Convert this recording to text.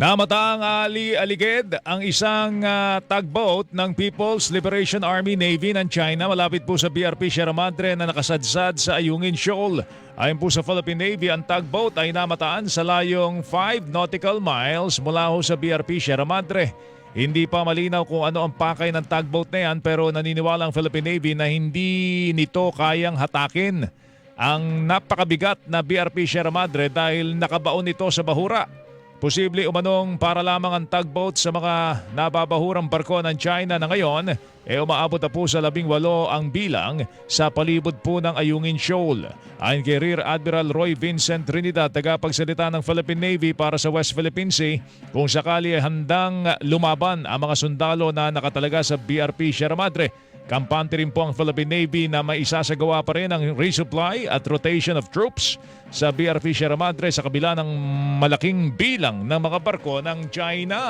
Namataang Ali Aligid ang isang ah, tugboat ng People's Liberation Army Navy ng China malapit po sa BRP Sierra Madre na nakasadsad sa Ayungin Shoal. Ayon po sa Philippine Navy, ang tugboat ay namataan sa layong 5 nautical miles mula ho sa BRP Sierra Madre. Hindi pa malinaw kung ano ang pakay ng tugboat na yan pero naniniwala ang Philippine Navy na hindi nito kayang hatakin ang napakabigat na BRP Sierra Madre dahil nakabaon ito sa bahura. Posible umanong para lamang ang tugboat sa mga nababahurang barko ng China na ngayon e umaabot na po sa labing walo ang bilang sa palibot po ng Ayungin Shoal. Ayon kay Rear Admiral Roy Vincent Trinidad, tagapagsalita ng Philippine Navy para sa West Philippine Sea, kung sakali ay handang lumaban ang mga sundalo na nakatalaga sa BRP Sierra Madre, Kampante rin po ang Philippine Navy na may isasagawa pa rin ang resupply at rotation of troops sa BRP Sierra Madre sa kabila ng malaking bilang ng mga barko ng China.